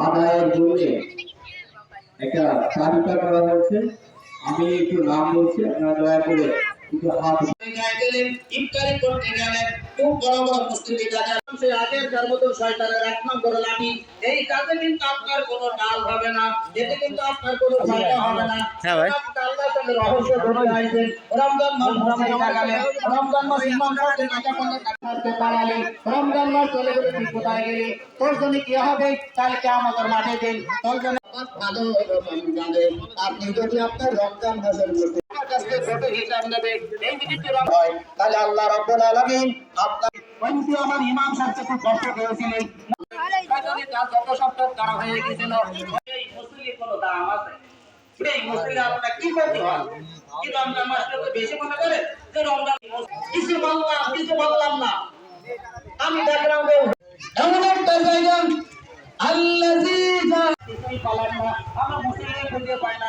আদায়ের জন্য একটা তালিকা করা হয়েছে। আমি একটু নাম বলছি আপনারা দয়া করে রমজান কি হবে কালকে আমাদের মাঠে দিন আপনি যদি আপনার রমজান মাসের মধ্যে আমার কাছ হিসাব নেবে এই যদি হয়। তাহলে আল্লাহ রাব্বুল আলামিন আপনার কিন্তু আমার ইমাম সাহেবকে খুব কষ্ট করেছিলেন। যত সপ্তাহ তারা হয়ে গেছিল এই মুসলিমের কোনো দাম আছে? এই মুসলিম আপনার কি করতে হয় কি রমজান মাসটা তো বেশি মনে করে? যে রমজান কিছু বললাম কিছু বললাম না। আমি দেখলাম এমন একটা জায়গা না। আমরা মুসলিম খুঁজে পাই না।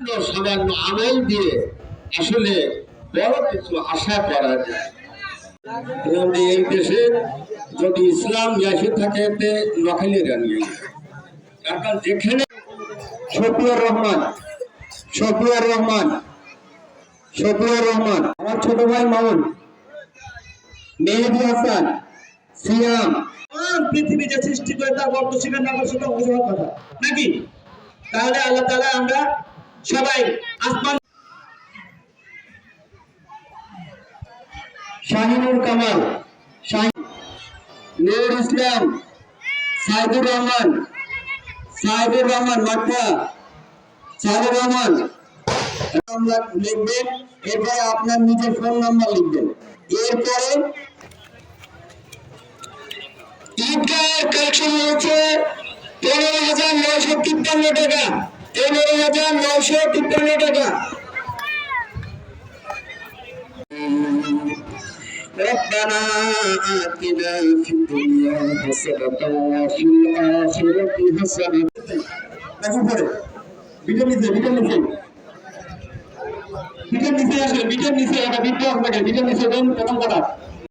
সামান্য আমল দিয়ে আসলে বড় কিছু আশা করা যায়। এই দেশে যদি ইসলাম থাকে, এতে এখন যেখানে শফিউর রহমান শফিউর রহমান শফিউর রহমান, আমার ছোট ভাই মামুন, মেহেদি হাসান, সিয়াম পৃথিবী যে সৃষ্টি করে তার বর্ত শিকার না সেটা অভিযোগ কথা। নাকি? তাহলে আল্লাহ তাআলা আমরা সবাই আসমান শাহিনুর কামাল নুর ইসলাম, সাইদুর রহমান সাইদুর রহমান মাঠা সাইদুর রহমান। লিখবেন, এরপরে আপনার নিজের ফোন নাম্বার লিখবেন। এরপরে ঈদগাহের কালেকশন হয়েছে পনেরো হাজার নয়শো তিপ্পান্ন টাকা। পনেরো হাজার নয়শো তিপ্পান্ন টাকা ربنا آتنا في الدنيا حسنة وفي الآخرة حسنة দেখো পরে বিটার নিচে বিটার নিচে বিটার নিচে আসে বিটার নিচে একটা বিদ্যা আপনাকে বিটার নিচে দেন প্রথম কথা